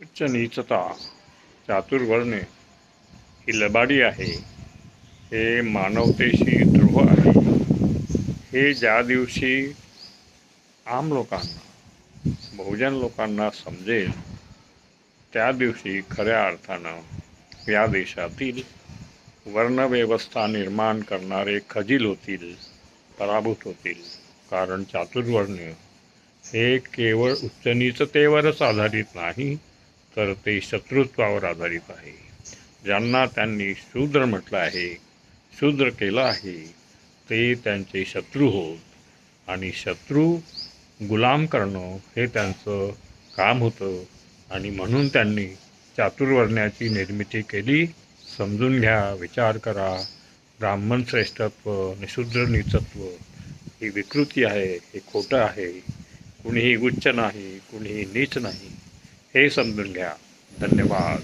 उच्च नीचता चातुर्वर्णे ही लबाडी आहे. हे मानवतेशी द्रोह आहे. हे ज्या दिवशी आम लोकांना बहुजन लोकांना समजेल त्या दिवशी खऱ्या अर्थानं या देशातील वर्णव्यवस्था निर्माण करणारे खजील होतील पराभूत होतील. कारण चातुर्वर्ण हे केवळ उच्चनीचतेवरच आधारित नाही तर ते शत्रुत्वावर आधारित आहे. ज्यांना त्यांनी शूद्र म्हटलं आहे शूद्र केलं आहे ते त्यांचे शत्रू होत आणि शत्रू गुलाम करणं हे त्यांचं काम होतं आणि म्हणून त्यांनी चातुर्वर्ण्याची निर्मिती केली. समजून घ्या विचार करा. ब्राह्मण श्रेष्ठत्व निशूद्र शूद्र नीचत्व ही विकृती आहे हे खोटं आहे. कुणीही उच्च नाही कुणीही नीच नाही. हे समजून घ्या. धन्यवाद.